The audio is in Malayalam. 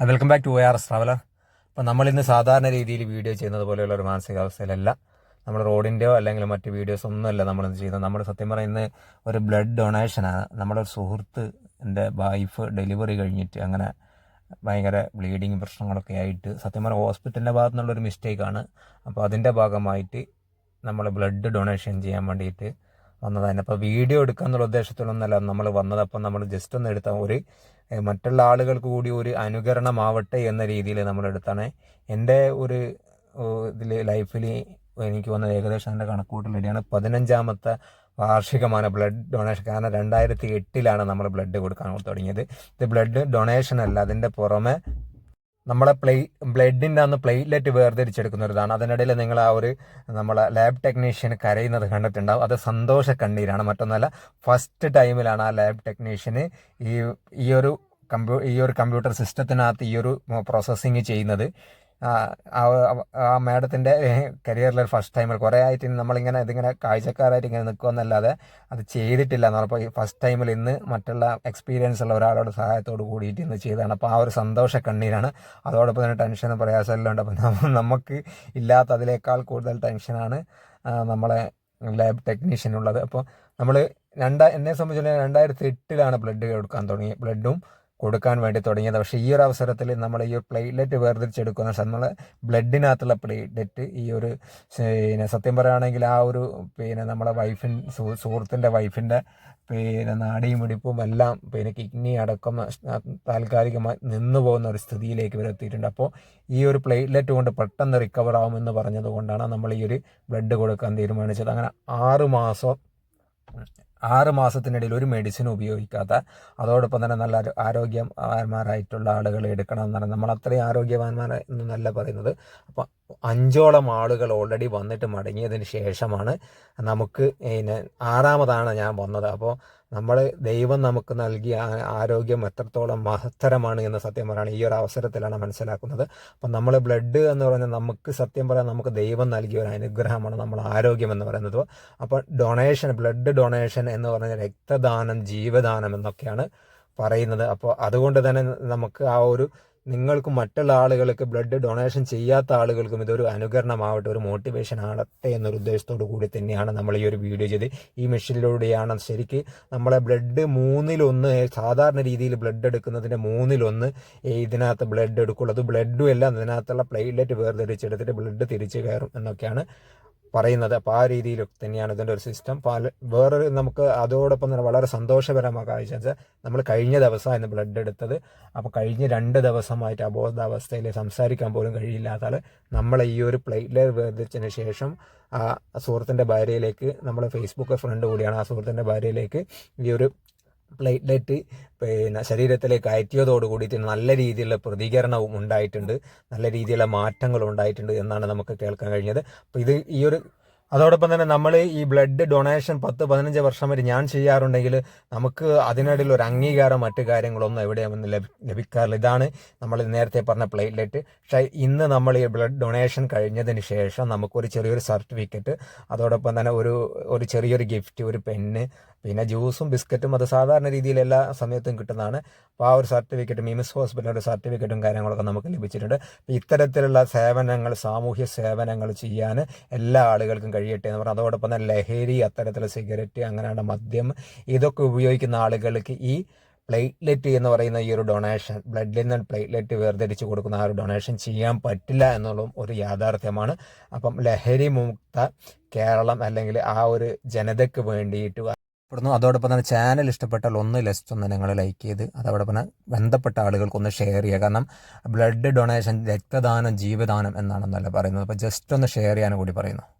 Welcome back to A R S traveller അപ്പോൾ നമ്മളിന്ന് സാധാരണ രീതിയിൽ വീഡിയോ ചെയ്യുന്നത് പോലെയുള്ള ഒരു മാനസികാവസ്ഥയിലല്ല. നമ്മൾ റോഡിന്റെയോ അല്ലെങ്കിൽ മറ്റ് വീഡിയോസ് ഒന്നുമല്ല നമ്മൾ ചെയ്യുന്നത്. നമ്മൾ സത്യം പറയുന്നത് ഒരു ബ്ലഡ് ഡൊണേഷനാണ് നമ്മുടെ ഒരു സുഹൃത്ത് എന്റെ വൈഫ് ഡെലിവറി കഴിഞ്ഞിട്ട് അങ്ങനെ ഭയങ്കര ബ്ലീഡിങ് പ്രശ്നങ്ങളൊക്കെ ആയിട്ട് സത്യം പറഞ്ഞാൽ ഹോസ്പിറ്റലിന്റെ ഭാഗത്തു നിന്നുള്ളൊരു മിസ്റ്റേക്കാണ് അപ്പോൾ അതിന്റെ ഭാഗമായിട്ട് നമ്മൾ ബ്ലഡ് ഡൊണേഷൻ ചെയ്യാൻ വേണ്ടിയിട്ട് വന്നതാണ് അപ്പോൾ വീഡിയോ എടുക്കുക എന്നുള്ള ഉദ്ദേശത്തിലൊന്നല്ല നമ്മൾ വന്നത്. അപ്പം നമ്മൾ ജസ്റ്റ് ഒന്ന് എടുത്ത ഒരു മറ്റുള്ള ആളുകൾക്ക് കൂടി ഒരു അനുകരണമാവട്ടെ എന്ന രീതിയിൽ നമ്മൾ എടുത്താണ്. എന്റെ ഒരു ഇതിൽ ലൈഫിൽ എനിക്ക് വന്നത് ഏകദേശം എന്റെ കണക്കൂട്ടൽ റെഡിയാണ് പതിനഞ്ചാമത്തെ വാർഷികമാണ് ബ്ലഡ് ഡൊണേഷൻ. കാരണം രണ്ടായിരത്തി എട്ടിലാണ് നമ്മൾ ബ്ലഡ് കൊടുക്കാൻ തുടങ്ങിയത്. ഇത് ബ്ലഡ് ഡൊണേഷൻ അല്ല അതിന്റെ പുറമെ നമ്മളെ പ്ലേ ബ്ലഡിന്റെ അന്ന് പ്ലേറ്റ്ലെറ്റ് വേർതിരിച്ചെടുക്കുന്ന ഒരു ഇതാണ് അതിനിടയിൽ നിങ്ങൾ ആ ഒരു നമ്മളെ ലാബ് ടെക്നീഷ്യൻ കരയുന്നത് കണ്ടിട്ടുണ്ടാവും. അത് സന്തോഷ കണ്ണീരാണ്. മറ്റൊന്നല്ല ഫസ്റ്റ് ടൈമിലാണ് ആ ലാബ് ടെക്നീഷ്യന് ഈ ഈ ഒരു കമ്പ്യൂ ഈ ഒരു കമ്പ്യൂട്ടർ സിസ്റ്റത്തിനകത്ത് ഈ ഒരു പ്രോസസ്സിങ് ചെയ്യുന്നത്. ആ, മാഡത്തിന്റെ കരിയറിൽ ഫസ്റ്റ് ടൈമിൽ കുറേ ആയിട്ട് നമ്മളിങ്ങനെ ഇതിങ്ങനെ കാഴ്ചക്കാരായിട്ട് ഇങ്ങനെ നിൽക്കുമെന്നല്ലാതെ അത് ചെയ്തിട്ടില്ല എന്ന് പറഞ്ഞപ്പോൾ ഈ ഫസ്റ്റ് ടൈമിൽ ഇന്ന് മറ്റുള്ള എക്സ്പീരിയൻസ് ഉള്ള ഒരാളുടെ സഹായത്തോട് കൂടിയിട്ട് ഇന്ന് ചെയ്തതാണ്. അപ്പോൾ ആ ഒരു സന്തോഷ കണ്ണീരാണ്. അതോടൊപ്പം തന്നെ ടെൻഷനും പ്രയാസമെല്ലാം ഉണ്ട്. അപ്പോൾ നമുക്ക് ഇല്ലാത്ത അതിനേക്കാൾ കൂടുതൽ ടെൻഷനാണ് നമ്മളെ ലാബ് ടെക്നീഷ്യനുള്ളത് അപ്പോൾ നമ്മൾ രണ്ടാ എന്നെ സംബന്ധിച്ചിടത്തോളം രണ്ടായിരത്തി എട്ടിലാണ് ബ്ലഡ് കൊടുക്കാൻ തുടങ്ങി. ബ്ലഡും കൊടുക്കാൻ വേണ്ടി തുടങ്ങിയത്. പക്ഷേ ഈ ഒരു അവസരത്തിൽ നമ്മൾ ഈ ഒരു പ്ലേറ്റ്ലെറ്റ് വേർതിരിച്ചെടുക്കുന്ന നമ്മളെ ബ്ലഡിനകത്തുള്ള പ്ലേറ്റ്ലെറ്റ് ഈ ഒരു പിന്നെ സത്യം പറയുകയാണെങ്കിൽ ആ ഒരു പിന്നെ നമ്മളെ വൈഫിൻ സുഹൃത്തിന്റെ വൈഫിന്റെ പിന്നെ നാടിയും മിടിപ്പും എല്ലാം പിന്നെ കിഡ്നി അടക്കം താൽക്കാലികമായി നിന്നു പോകുന്ന ഒരു സ്ഥിതിയിലേക്ക് ഇവർ എത്തിയിട്ടുണ്ട്. അപ്പോൾ ഈ ഒരു പ്ലേറ്റ്ലെറ്റ് കൊണ്ട് പെട്ടെന്ന് റിക്കവർ ആവുമെന്ന് പറഞ്ഞതുകൊണ്ടാണ് നമ്മൾ ഈ ഒരു ബ്ലഡ് കൊടുക്കാൻ തീരുമാനിച്ചത്. അങ്ങനെ ആറ് മാസം ആറ് മാസത്തിനിടയിൽ ഒരു മെഡിസിൻ ഉപയോഗിക്കാത്ത അതോടൊപ്പം തന്നെ നല്ല ആരോ- ആരോഗ്യവാന്മാരായിട്ടുള്ള ആളുകളെ എടുക്കണം എന്നാണ്. നമ്മൾ അത്രയും ആരോഗ്യവാന്മാർ എന്നല്ല പറയുന്നത്. അപ്പോൾ അഞ്ചോളം ആളുകൾ ഓൾറെഡി വന്നിട്ട് മടങ്ങിയതിന് ശേഷമാണ് നമുക്ക് പിന്നെ ആറാമതാണ് ഞാൻ വന്നത്. അപ്പോൾ നമ്മൾ ദൈവം നമുക്ക് നൽകിയ ആരോഗ്യം എത്രത്തോളം മഹത്തരമാണ് എന്ന് സത്യം പറയുകയാണ് ഈ ഒരു അവസരത്തിലാണ് മനസ്സിലാക്കുന്നത്. അപ്പം നമ്മൾ ബ്ലഡ് എന്ന് പറഞ്ഞാൽ നമുക്ക് സത്യം പറയാൻ നമുക്ക് ദൈവം നൽകിയ ഒരു അനുഗ്രഹമാണ് നമ്മൾ ആരോഗ്യം എന്ന് പറയുന്നത്. അപ്പോൾ ഡൊണേഷൻ ബ്ലഡ് ഡൊണേഷൻ എന്ന് പറഞ്ഞാൽ രക്തദാനം ജീവദാനം എന്നൊക്കെയാണ് പറയുന്നത്. അപ്പോൾ അതുകൊണ്ട് തന്നെ നമുക്ക് ആ ഒരു നിങ്ങൾക്ക് മറ്റുള്ള ആളുകൾക്ക് ബ്ലഡ് ഡൊണേഷൻ ചെയ്യാത്ത ആളുകൾക്കും ഇതൊരു അനുകരണമാവട്ടെ ഒരു മോട്ടിവേഷൻ ആവട്ടെ എന്നൊരു ഉദ്ദേശത്തോടു കൂടി തന്നെയാണ് നമ്മൾ ഈ ഒരു വീഡിയോ ചെയ്ത് ഈ മെഷീനിലൂടെയാണ് ശരിക്ക് നമ്മളെ ബ്ലഡ് മൂന്നിലൊന്ന് സാധാരണ രീതിയിൽ ബ്ലഡ് എടുക്കുന്നതിന്റെ മൂന്നിലൊന്ന് ഇതിനകത്ത് ബ്ലഡ് എടുക്കുള്ളൂ. അത് ബ്ലഡും എല്ലാം ഇതിനകത്തുള്ള പ്ലേറ്റ്ലെറ്റ് വേർതിരിച്ചെടുത്തിട്ട് ബ്ലഡ് തിരിച്ചു കയറും എന്നൊക്കെയാണ് പറയുന്നത്. അപ്പോൾ ആ രീതിയിൽ തന്നെയാണ് ഇതിന്റെ ഒരു സിസ്റ്റം പല വേറൊരു നമുക്ക് അതോടൊപ്പം തന്നെ വളരെ സന്തോഷകരമായ കാഴ്ച നമ്മൾ കഴിഞ്ഞ ദിവസമായിരുന്നു ബ്ലഡ് എടുത്തത്. അപ്പോൾ കഴിഞ്ഞ രണ്ട് ദിവസമായിട്ട് അബോധാവസ്ഥയിൽ സംസാരിക്കാൻ പോലും കഴിയില്ലാത്ത ആൾ നമ്മളെ ഈ ഒരു പ്ലേറ്റ്ലെറ്റ് വേർതിരിച്ചതിന് ശേഷം ആ സുഹൃത്തിന്റെ ഭാര്യയിലേക്ക് നമ്മൾ ഫേസ്ബുക്ക് ഫ്രണ്ട് കൂടിയാണ് ആ സുഹൃത്തിന്റെ ഭാര്യയിലേക്ക് ഈ ഒരു പ്ലേറ്റ്ലെറ്റ് പിന്നെ ശരീരത്തിലേക്ക് അയറ്റിയതോട് കൂടിയിട്ട് നല്ല രീതിയിലുള്ള പ്രതികരണവും ഉണ്ടായിട്ടുണ്ട്. നല്ല രീതിയിലുള്ള മാറ്റങ്ങൾ ഉണ്ടായിട്ടുണ്ട് എന്നാണ് നമുക്ക് കേൾക്കാൻ കഴിഞ്ഞത്. അപ്പോൾ ഇത് ഈ ഒരു അതോടൊപ്പം തന്നെ നമ്മൾ ഈ ബ്ലഡ് ഡൊണേഷൻ പത്ത് പതിനഞ്ച് വർഷം വരെ ഞാൻ ചെയ്യാറുണ്ടെങ്കിൽ നമുക്ക് അതിനിടയിൽ ഒരു അംഗീകാരം മറ്റു കാര്യങ്ങളൊന്നും എവിടെയും ലഭി ലഭിക്കാറില്ല. ഇതാണ് നമ്മൾ നേരത്തെ പറഞ്ഞ പ്ലേറ്റ്ലെറ്റ്. പക്ഷേ ഇന്ന് നമ്മൾ ഈ ബ്ലഡ് ഡൊണേഷൻ കഴിഞ്ഞതിന് ശേഷം നമുക്കൊരു ചെറിയൊരു സർട്ടിഫിക്കറ്റ് അതോടൊപ്പം തന്നെ ഒരു ഒരു ചെറിയൊരു ഗിഫ്റ്റ് ഒരു പെന്ന് പിന്നെ ജ്യൂസും ബിസ്ക്കറ്റും അത് സാധാരണ രീതിയിൽ എല്ലാ സമയത്തും കിട്ടുന്നതാണ്. അപ്പോൾ ആ ഒരു സർട്ടിഫിക്കറ്റും മിമിസ് ഹോസ്പിറ്റലിന്റെ സർട്ടിഫിക്കറ്റും കാര്യങ്ങളൊക്കെ നമുക്ക് ലഭിച്ചിട്ടുണ്ട്. ഇത്തരത്തിലുള്ള സേവനങ്ങൾ സാമൂഹ്യ സേവനങ്ങൾ ചെയ്യാൻ എല്ലാ ആളുകൾക്കും കഴിയട്ടെ എന്ന് പറഞ്ഞാൽ അതോടൊപ്പം തന്നെ ലഹരി അത്തരത്തിലുള്ള സിഗരറ്റ് അങ്ങനെയുള്ള മദ്യം ഇതൊക്കെ ഉപയോഗിക്കുന്ന ആളുകൾക്ക് ഈ പ്ലേറ്റ്ലെറ്റ് എന്ന് പറയുന്ന ഈ ഒരു ഡൊണേഷൻ ബ്ലഡിൽ നിന്ന് പ്ലേറ്റ്ലെറ്റ് വേർതിരിച്ച് കൊടുക്കുന്ന ആ ഒരു ഡൊണേഷൻ ചെയ്യാൻ പറ്റില്ല എന്നുള്ളതും ഒരു യാഥാർത്ഥ്യമാണ്. അപ്പം ലഹരി മുക്ത കേരളം അല്ലെങ്കിൽ ആ ഒരു ജനതയ്ക്ക് വേണ്ടിയിട്ട് ഇവിടുന്ന് അതോടൊപ്പം തന്നെ ചാനൽ ഇഷ്ടപ്പെട്ടാൽ ഒന്ന് ലെസ്റ്റ് ഒന്ന് നിങ്ങൾ ലൈക്ക് ചെയ്ത് അതോടൊപ്പം ബന്ധപ്പെട്ട ആളുകൾക്ക് ഒന്ന് ഷെയർ ചെയ്യുക. കാരണം ബ്ലഡ് ഡൊണേഷൻ രക്തദാനം ജീവദാനം എന്നാണെന്നല്ല പറയുന്നത്. അപ്പോൾ ജസ്റ്റ് ഒന്ന് ഷെയർ ചെയ്യാനും കൂടി പറയുന്നു.